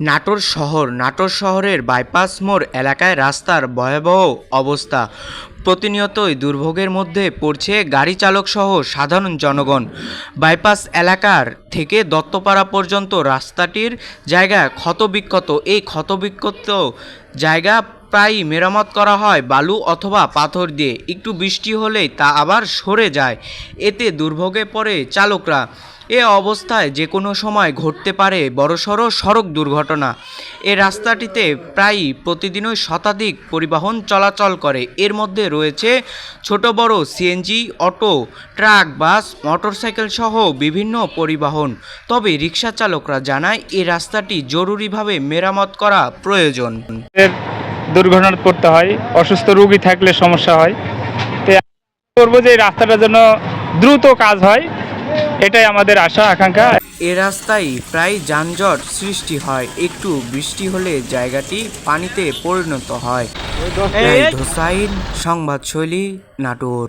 নাটোর শহর। নাটোর শহরের বাইপাস মোড় এলাকায় রাস্তার ভয়াবহ অবস্থা। প্রতিনিয়তই দুর্ভোগের মধ্যে পড়ছে গাড়ি চালক সহ সাধারণ জনগণ। বাইপাস এলাকার থেকে দত্তপাড়া পর্যন্ত রাস্তাটির জায়গা ক্ষতবিক্ষত। এই ক্ষতবিক্ষত জায়গা প্রায়ই মেরামত করা হয় বালু অথবা পাথর দিয়ে। একটু বৃষ্টি হলেই তা আবার সরে যায়। এতে দুর্ভোগে পড়ে চালকরা। এ অবস্থায় যে কোনো সময় ঘটতে পারে বড়সড় সড়ক দুর্ঘটনা। এ রাস্তাটিতে প্রায়ই প্রতিদিনই শতাধিক পরিবহন চলাচল করে। এর মধ্যে রয়েছে ছোট, বড় CNG auto, truck, bus, motorcycle সহ বিভিন্ন পরিবহন। তবে রিক্সা চালকরা জানায়, এ রাস্তাটি জরুরিভাবে মেরামত করা প্রয়োজন। দুর্ঘটনা পড়তে হয়, অসুস্থ রোগী থাকলে সমস্যা হয়। করব যে রাস্তাটার জন্য দ্রুত কাজ হয়। এটাই আমাদের আশা আকাঙ্ক্ষা। এ রাস্তায় প্রায় যানজট সৃষ্টি হয়। একটু বৃষ্টি হলে জায়গাটি পানিতে পরিণত হয়। সংবাদ শৈলী সংবাদশৈলী নাটোর।